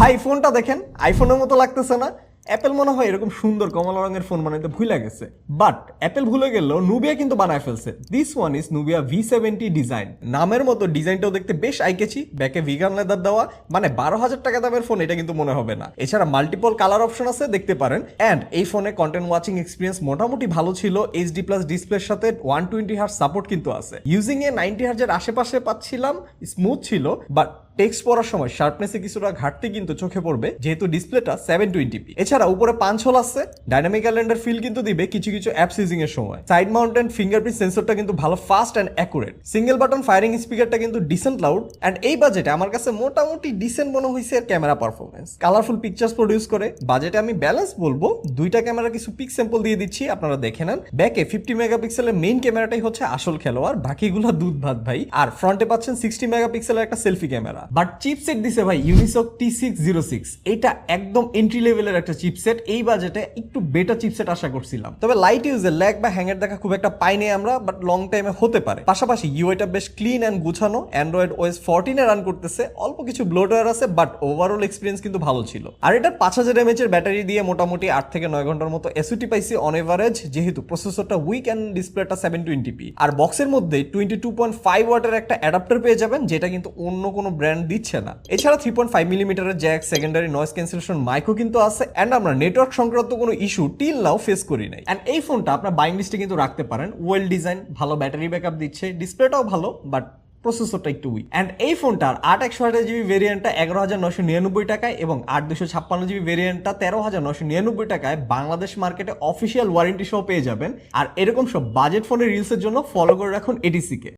ভাই ফোনটা দেখেন আইফোনের মতো লাগতেছে না। অ্যাপেল মনে হয় এরকম সুন্দর কমলা রঙের ফোন বানাইতে ভুলে গেছে। বাট অ্যাপেল ভুলে গেলেও নুবিয়া কিন্তু বানায় ফেলছে। This one is Nubia V seventy design নামের মতো ডিজাইনটাও দেখতে বেশ আইকেছি ব্যাকে ভিগান লেদার দেওয়া মানে বারো হাজার টাকা দামের ফোন এটা কিন্তু মনে হবে না। এছাড়া মাল্টিপল কালার অপশন আছে, দেখতে পারেন। অ্যান্ড এই ফোনে কন্টেন্ট ওয়াচিং এক্সপিরিয়েন্স মোটামুটি ভালো ছিল এইচডি প্লাস ডিসপ্লের সাথে ওয়ান টোয়েন্টি হার্স সাপোর্ট কিন্তু আছে। ইউজিং এ নাইনটি হার্জের আশেপাশে পাচ্ছিলাম স্মুথ ছিল বাট টেক্সট পড়ার সময় শার্পনেসে কিছুটা ঘাটতি কিন্তু চোখে পড়বে, যেহেতু ডিসপ্লেটা সেভেন টোয়েন্টি পি এছাড়া উপরে পাঁচ হোল আছে। ডাইনামিক ক্যালেন্ডার ফিল কিন্তু দিবে কিছু কিছু অ্যাপস ইউজিং এর সময়। সাইড মাউন্টেন ফিঙ্গারপ্রিন্ট সেন্সরটা কিন্তু ভালো fast and accurate single button firing স্পিকারটা কিন্তু ডিসেন্ট লাউড অ্যান্ড এই বাজেটে আমার কাছে মোটামুটি ডিসেন্ট মনে হয়েছে এর camera performance colourful pictures produce করে। বাজেটে আমি ব্যালেন্স বলব, দুইটা ক্যামেরা কিছু পিক স্যাম্পল দিয়ে দিচ্ছি, আপনারা দেখে নেন। ব্যাকে ফিফটি মেগাপিক্সেলের মেইন ক্যামেরাটাই হচ্ছে আসল খেলোয়াড়, বাকিগুলো দুধ ভাত ভাই। আর ফ্রন্টে পাচ্ছেন সিক্সটি মেগাপিক্সেলের একটা সেলফি ক্যামেরা বাট চিপসেট দিছে ভাই Unisoc T six zero six এটা একদম এন্ট্রি লেভেলের একটা চিপসেট এই বাজেটে একটু বেটার চিপসেট আশা করছিলাম। তবে লাইট ইউজের ল্যাগ বা হ্যাঙ্গের দেখা খুব একটা পাইনি আমরা বাট লং টাইমে হতে পারে। পাশাপাশি ইউআইটা বেশ ক্লিন অ্যান্ড গুছানো অ্যান্ড্রয়েড ওএস ফোরটিনে রান করতেছে, অল্প কিছু ব্লোটওয়্যার আছে বাট ওভারঅল এক্সপিরিয়েন্স কিন্তু ভালো ছিল। আর এটা পাঁচ হাজার এমএচ এর ব্যাটারি দিয়ে মোটামুটি আট থেকে নয় ঘণ্টার মতো এসওটি পাইছি অন এভারেজ যেহেতু প্রসেসরটা উইক অ্যান্ড ডিসপ্লেটা সেভেন টোয়েন্টি পি আর বক্সের মধ্যে টোয়েন্টি টু পয়েন্ট ফাইভ ওয়াটের একটা অ্যাডাপ্টার পেয়ে যাবেন, যেটা কিন্তু অন্য কোনো ব্র্যান্ড দিচ্ছে না। এছাড়া থ্রি পয়েন্ট ফাইভ মিলিমিটারের জ্যাক সেকেন্ডারি নয়েজ ক্যান্সেলেশন মাইকও কিন্তু আছে অ্যান্ড আমরা নেটওয়ার্ক সংক্রান্ত কোনো ইস্যু টিল নাও ফেস করি নাই। অ্যান্ড এই ফোনটা আপনার বাইং লিস্টে কিন্তু রাখতে পারেন। ওয়েল ডিজাইন ভালো ব্যাটারি ব্যাকআপ দিচ্ছে ডিসপ্লেটাও ভালো বাট প্রসেসরটা একটু উইক অ্যান্ড এই ফোনটার আট একশো আঠাশ জিবি ভেরিয়েন্টটা এগারো হাজার নশো নিরানব্বই টাকায় এবং আট দুশো ছাপ্পান্ন জিবি ভেরিয়েন্টটা তেরো হাজার নশো নিরানব্বই টাকায় বাংলাদেশ মার্কেটে অফিসিয়াল ওয়ারেন্টি সহ পেয়ে যাবেন। আর এরকম সব বাজেট ফোনের রিলসের জন্য ফলো করে রাখুন এটিসিকে